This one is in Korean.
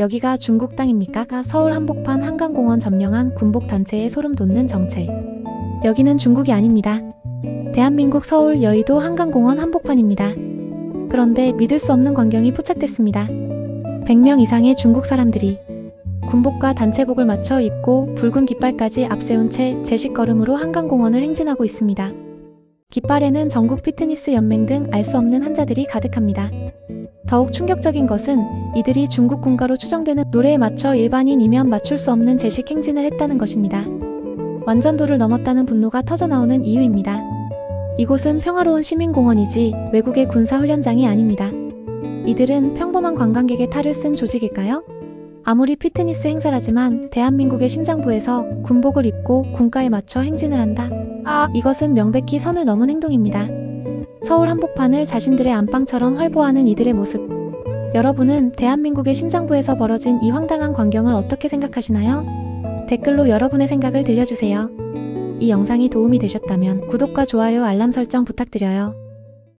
여기가 중국 땅입니까? 서울 한복판 한강공원 점령한 군복단체의 소름 돋는 정체. 여기는 중국이 아닙니다. 대한민국 서울 여의도 한강공원 한복판입니다. 그런데 믿을 수 없는 광경이 포착됐습니다. 100명 이상의 중국 사람들이 군복과 단체복을 맞춰 입고 붉은 깃발까지 앞세운 채 제식걸음으로 한강공원을 행진하고 있습니다. 깃발에는 전국 피트니스 연맹 등 알 수 없는 한자들이 가득합니다. 더욱 충격적인 것은 이들이 중국 군가로 추정되는 노래에 맞춰 일반인이면 맞출 수 없는 제식 행진을 했다는 것입니다. 완전도를 넘었다는 분노가 터져나오는 이유입니다. 이곳은 평화로운 시민공원이지 외국의 군사훈련장이 아닙니다. 이들은 평범한 관광객의 탈을 쓴 조직일까요? 아무리 피트니스 행사라지만 대한민국의 심장부에서 군복을 입고 군가에 맞춰 행진을 한다. 아, 이것은 명백히 선을 넘은 행동입니다. 서울 한복판을 자신들의 안방처럼 활보하는 이들의 모습. 여러분은 대한민국의 심장부에서 벌어진 이 황당한 광경을 어떻게 생각하시나요? 댓글로 여러분의 생각을 들려주세요. 이 영상이 도움이 되셨다면 구독과 좋아요 알람 설정 부탁드려요.